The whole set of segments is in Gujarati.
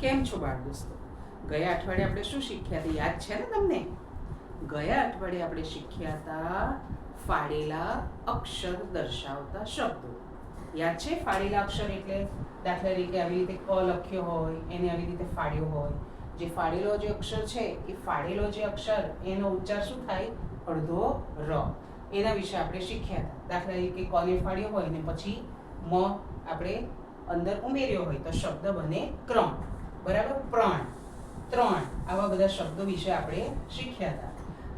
કેમ છો બાળ દોસ્તો? ગયા અઠવાડિયે આપણે શું શીખ્યા હતા? યાદ છે ને તમને? ગયા અઠવાડિયે આપણે શીખ્યા હતા ફાડેલા અક્ષર દર્શાવતા શબ્દો. યાદ છે ફાડેલા અક્ષર એટલે? દાખલા તરીકે આવી રીતે ક લખ્યો હોય, એને આવી રીતે ફાડ્યો હોય. જે ફાડેલો જે અક્ષર છે, એ ફાડેલો જે અક્ષર, એનો ઉચ્ચાર શું થાય? અડધો ર. એના વિશે આપણે શીખ્યા હતા. દાખલા તરીકે કોને ફાડ્યો હોય ને પછી મ આપણે અંદર ઉમેર્યો હોય તો શબ્દ બને ક્રમ. બરાબર? પ્રણ ત્રણ. આવા બધા શબ્દો વિશે આપણે શીખ્યા હતા.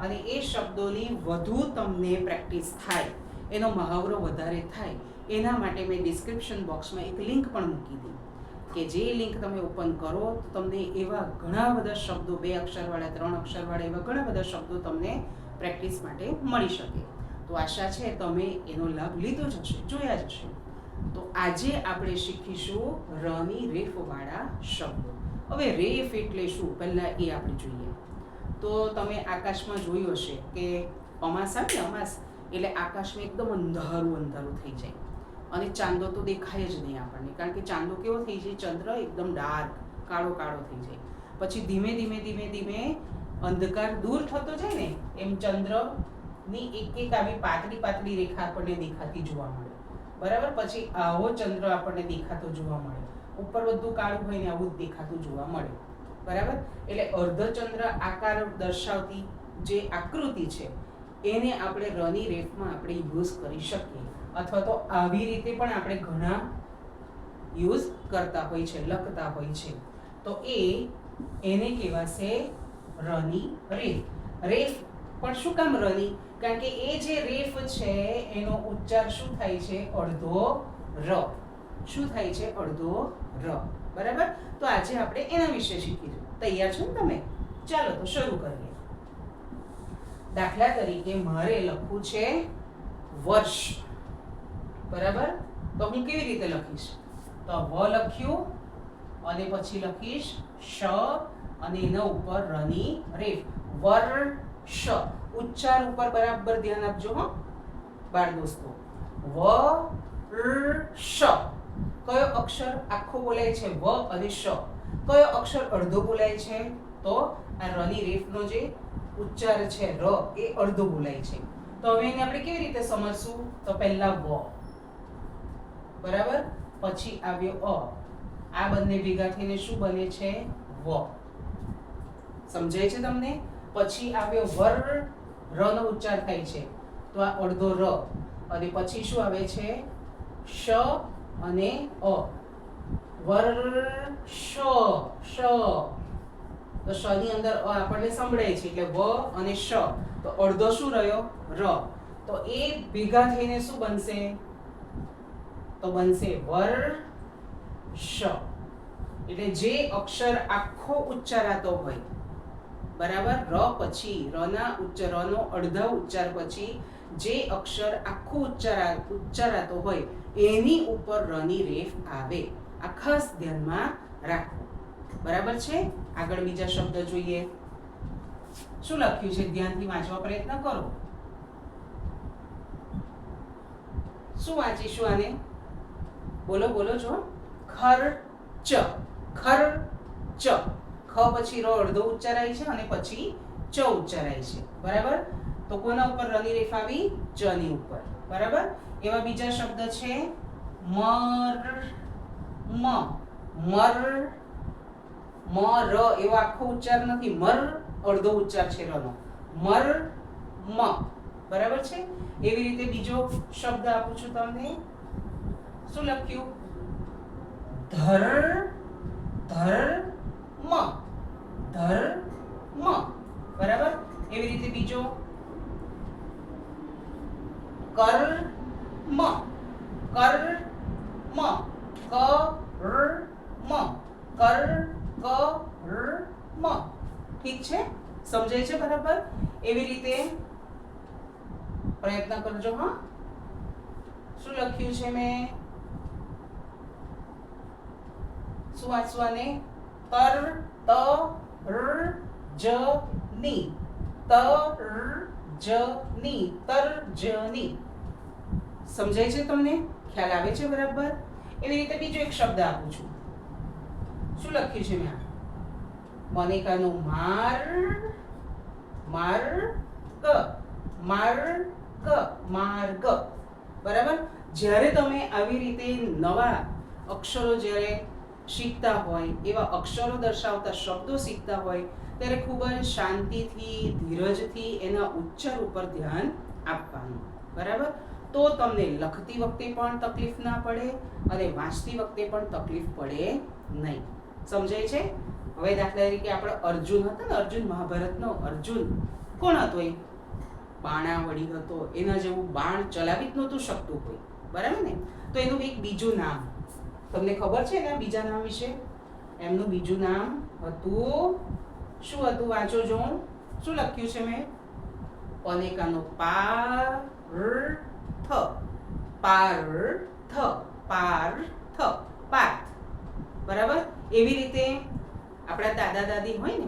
અને એ શબ્દોની વધુ તમને પ્રેક્ટિસ થાય. એનો મહાવરો વધારે થાય. એના માટે મેં ડિસ્ક્રિપ્શન બોક્સમાં એક લિંક પણ મૂકી દીધી. કે જે લિંક તમે ઓપન કરો, તો તમને એવા ઘણા બધા શબ્દો, બે અક્ષરવાળા, ત્રણ અક્ષરવાળા એવા ઘણા બધા શબ્દો તમને પ્રેક્ટિસ માટે મળી શકે. તો આશા છે તમે એનો લાભ લીધો જ હશે, જોયા જ હશે. તો આજે આપણે શીખીશું રની રેફવાળા શબ્દો. હવે રેફ એટલે શું? પહેલાં એ આપણે જોઈએ. તો તમે આકાશમાં જોયું હશે કે અમાસ આવે ને અમાસ, એટલે આકાશમાં એકદમ અંધારું અંધારું થઈ જાય. અને ચાંદો તો દેખાય જ નહીં આપણને, કારણ કે ચાંદો કેવો થઈ જાય? ચંદ્ર એકદમ ડાર્ક, કાળો કાળો થઈ જાય. પછી ધીમે ધીમે ધીમે ધીમે અંધકાર દૂર થતો જાય ને, એમ ચંદ્રની એક એક આવી પાતળી પાતળી રેખા આપણને દેખાતી જોવા મળે. બરાબર? પછી આવો ચંદ્ર આપણને દેખાતો જોવા મળે. ઉપર બધું કાળું હોય ને આવું જ દેખાતું જોવા મળે. બરાબર? એટલે અર્ધચંદ્ર આકાર દર્શાવતી જે આકૃતિ છે, એને આપણે રની રેફમાં આપણે યુઝ કરી શકીએ. અથવા તો આવી રીતે પણ આપણે ઘણા યુઝ કરતા હોય છે, લખતા હોય છે. તો એ એને કહેવાશે રની રેફ. રેફ પણ શું કામ રની? કારણ કે એ જે રેફ છે, એનો ઉચ્ચાર શું થાય છે? અડધો ર. શું થાય છે? અડધો ર. બરાબર? તો આજે આપણે એના વિશે શીખીશું. તૈયાર છો ને તમે? ચાલો તો શરૂ કરીએ. દાખલા તરીકે મારે લખવું છે વર્ષ. બરાબર? તો હું કેવી રીતે લખીશ? તો વ લખ્યું અને પછી લખીશ શ અને એના ઉપર રની રેફ. વર્ષ. ઉચ્ચાર ઉપર બરાબર ધ્યાન આપજો હો. બાળ દોસ્તો. વ શ કયો અક્ષર આખો બોલાય છે? વ અને શ. કયો અક્ષર અડધો બોલાય છે? તો આ રની રેફનો જે ઉચ્ચાર છે, ર, એ અડધો બોલાય છે. તો હવે એને આપણે કેવી રીતે સમજશું? તો પહેલા વ. બરાબર? પછી આવ્યો અ. આ બંને ભેગા થઈને શું બને છે? વ. સમજાય છે તમને? પછી આવ્યો વર, ર નો ઉચ્ચાર થાય છે. તો આ અડધો ર. અને પછી શું આવે છે? શ અને અ. વર્ષ શ તો શ ની અંદર અ આપણને સંભળાય છે એટલે વ અને શ તો અડધો શું રહ્યો? ર. તો એ ભેગા થઈને શું બનશે? તો બનશે શ એટલે જે અક્ષર આખો ઉચ્ચારાતો હોય. બરાબર? ર પછી રના ર નો અડધા ઉચ્ચાર પછી જે અક્ષર આખું ઉચ્ચારા, ઉચ્ચારાતો હોય એની ઉપર રની રેફ આવે. આ ખાસ ધ્યાનમાં રાખો. બરાબર છે? આગળ બીજા શબ્દ જોઈએ. શું લખ્યું છે? ધ્યાનથી વાંચવા પ્રયત્ન કરો. શું વાંચીશું આને? બોલો બોલો, જો. ખર ચ ખ પછી ર અડધો ઉચ્ચારાય છે અને પછી ચ ઉચ્ચારાય છે. બરાબર? તો કોના ઉપર રની રેફ આવી? ચ ની ઉપર. બરાબર? એવા બીજા શબ્દ છે, મર, મ મર મ ર એવો આખો ઉચ્ચાર નથી, મર, અડધો ઉચ્ચાર છે રનો મર, મ. બરાબર છે? એવી રીતે બીજો શબ્દ આપું છું તમને. શું લખ્યું? ધર ધર, મ. ધર, મ. બરાબર? એવી રીતે બીજો કર મ કર મ ક ર મ કર મ ઠીક છે? સમજાય છે બરાબર? એવી રીતે પ્રયત્ન કરજો, હા? શું લખ્યું છે મેં? શું વાંચવાને? તર ત ર જ ની ત ર જ ની તર્જની. સમજાય છે તમને? ખ્યાલ આવે છે બરાબર? એવી રીતે બીજો એક શબ્દ આપું છું. શું લખ્યું છે મેં? મોનિકાનું માર માર્ગ માર્ગ માર્ગ બરાબર? જ્યારે તમે આવી રીતે નવા અક્ષરો જ્યારે શીખતા હોય, એવા અક્ષરો દર્શાવતા શબ્દો શીખતા હોય, ત્યારે ખૂબ જ શાંતિથી, ધીરજથી એના ઉચ્ચાર ઉપર ધ્યાન આપવાનું. બરાબર? તો તમને લખતી વખતે પણ તકલીફ ના પડે અને વાંચતી વખતે પણ તકલીફ પડે નહીં. સમજાય છે? હવે દાખલા તરીકે આપણે અર્જુન હતા ને, અર્જુન મહાભારતનો, અર્જુન કોણ હતો એ? બાણાવળી હતો. એના જેવું બાણ ચલાવી જ નહોતું શકતું કોઈ. બરાબર ને? તો એનું એક બીજું નામ. તમને ખબર છે એના બીજા નામ વિશે? એમનું બીજું નામ હતું, શું હતું વાંચો જો શું લખ્યું છે મેં? અનેકાનો પાર્થ પાર્થ પાર્થ પાર્થ. બરાબર? એવી રીતે આપણા દાદા દાદી હોય ને?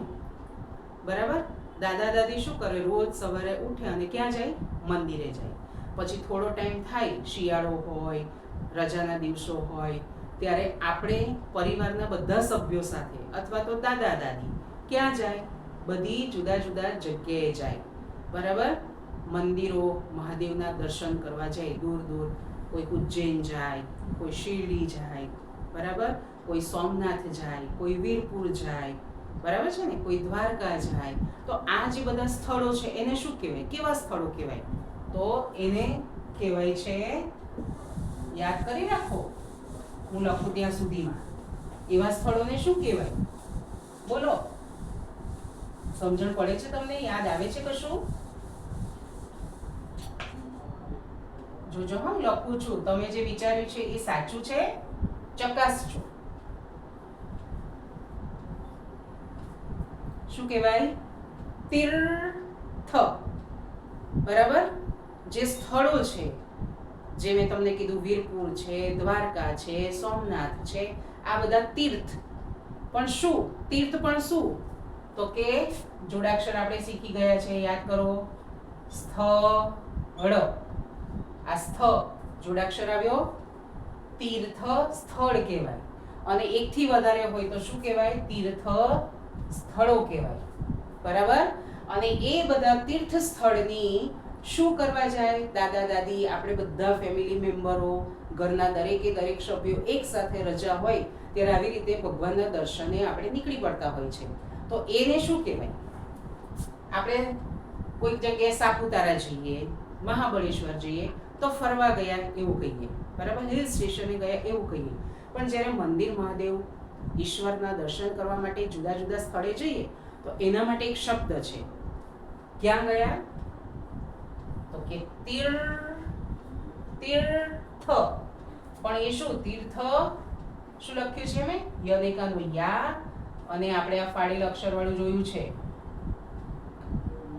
બરાબર? દાદા દાદી શું કરે? રોજ સવારે ઉઠે અને ક્યાં જાય? મંદિરે જાય. પછી થોડો ટાઈમ થાય, શિયાળો હોય, રજાના દિવસો હોય, ત્યારે આપણે પરિવારના બધા સભ્યો સાથે અથવા તો દાદા દાદી ક્યાં જાય? બધી જુદા જુદા જગ્યાએ જાય. બરાબર? મંદિરો, મહાદેવના દર્શન કરવા જાય, દૂર દૂર, કોઈ ઉજ્જૈન જાય, કોઈ શિરડી જાય, બરાબર? કોઈ સોમનાથ જાય, કોઈ વીરપુર જાય, બરાબર છે ને? કોઈ દ્વારકા જાય. તો આ જે બધા સ્થળો છે, એને શું કહેવાય? કેવા સ્થળો કહેવાય? તો એને કહેવાય છે, યાદ કરી રાખો, હું લખું ત્યાં સુધીમાં. એવા સ્થળોને શું કહેવાય? બોલો. સમજણ પડે છે તમને? યાદ આવે છે કશું? જોજો હું, લખું છું. તમે જે વિચાર્યું છે એ સાચું છે ચકાસજો શું કહેવાય? તીર્થ. બરાબર? જે સ્થળો છે, જે મેં તમને કીધું, વીરપુર છે, દ્વારકા છે, સોમનાથ છે, આ બધા તીર્થ. પણ શું? તીર્થ પણ શું? તો કે જોડાક્ષર આપણે શીખી ગયા છે, યાદ કરો, સ્થળ. આ સ્થ જોડાક્ષર આવ્યો. તીર્થ સ્થળ કહેવાય. અને એકથી વધારે હોય તો શું કહેવાય? તીર્થ સ્થળો કહેવાય. બરાબર? અને એ બધા તીર્થ સ્થળની શું કરવા જાય? દાદા, દાદી, આપણે બધા ફેમિલી મેમ્બરો ઘરના દરેકે દરેક સભ્યો એક સાથે રજા હોય, ત્યારે આવી રીતે ભગવાનના દર્શને આપણે નીકળી પડતા હોય છે. તો એને શું કહેવાય? આપણે કોઈક જગ્યાએ સાપુતારા જઈએ, મહાબળેશ્વર જઈએ તો ફરવા ગયા એવું કહીએ. બરાબર? હિલ સ્ટેશને ગયા એવું કહીએ. પણ જ્યારે મંદિર મહાદેવ ઈશ્વરના દર્શન કરવા માટે જુદા જુદા સ્થળે જઈએ, તો એના માટે એક શબ્દ છે. ક્યાં ગયા? તો કે તીર તીર્થ. પણ એ શું? તીર્થ? શું લખ્યું છે મેં યનેકાનો યા. અને આપણે આ ફાળેલ અક્ષરવાળું જોયું છે.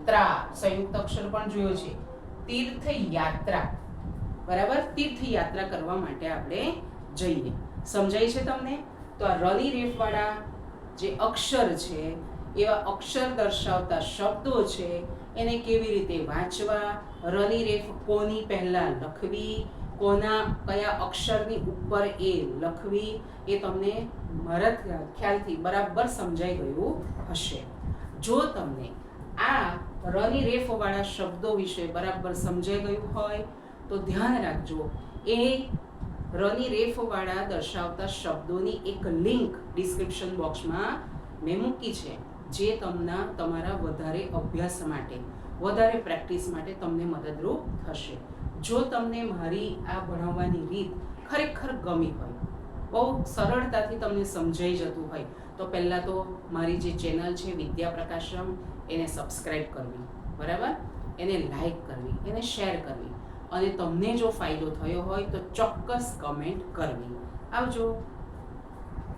ત્રા. સંયુક્ત અક્ષર પણ જોયો છે. તીર્થ યાત્રા બરાબર? તીર્થયાત્રા કરવા માટે આપણે જઈએ સમજાય છે તમને? તો આ રની રેફવાળા જે અક્ષર છે, એવા અક્ષર દર્શાવતા શબ્દો છે, એને કેવી રીતે વાંચવા? રની રેફ કોની પહેલાં લખવી? કોના કયા અક્ષરની ઉપર એ લખવી? એ તમને મારા ખ્યાલથી બરાબર સમજાઈ ગયું હશે. જો તમને આ રની રેફવાળા શબ્દો વિશે બરાબર સમજાઈ ગયું હોય તો ધ્યાન રાખજો. એ રની રેફવાળા દર્શાવતા શબ્દોની એક લિંક ડિસ્ક્રિપ્શન બોક્સમાં મેં મૂકી છે, જે તમને તમારા વધારે અભ્યાસ માટે, વધારે પ્રેક્ટિસ માટે તમને મદદરૂપ થશે. જો તમને મારી આ ભણાવવાની રીત ખરેખર ગમી હોય, બહુ સરળતાથી તમને સમજાઈ જતું હોય, તો પહેલાં તો મારી જે ચેનલ છે વિદ્યા પ્રકાશમ એને સબસ્ક્રાઈબ કરવી, બરાબર? એને લાઈક કરવી, એને શેર કરવી. અને તમને જો ફાયદો થયો હોય તો ચોક્કસ કમેન્ટ કરવી આવજો.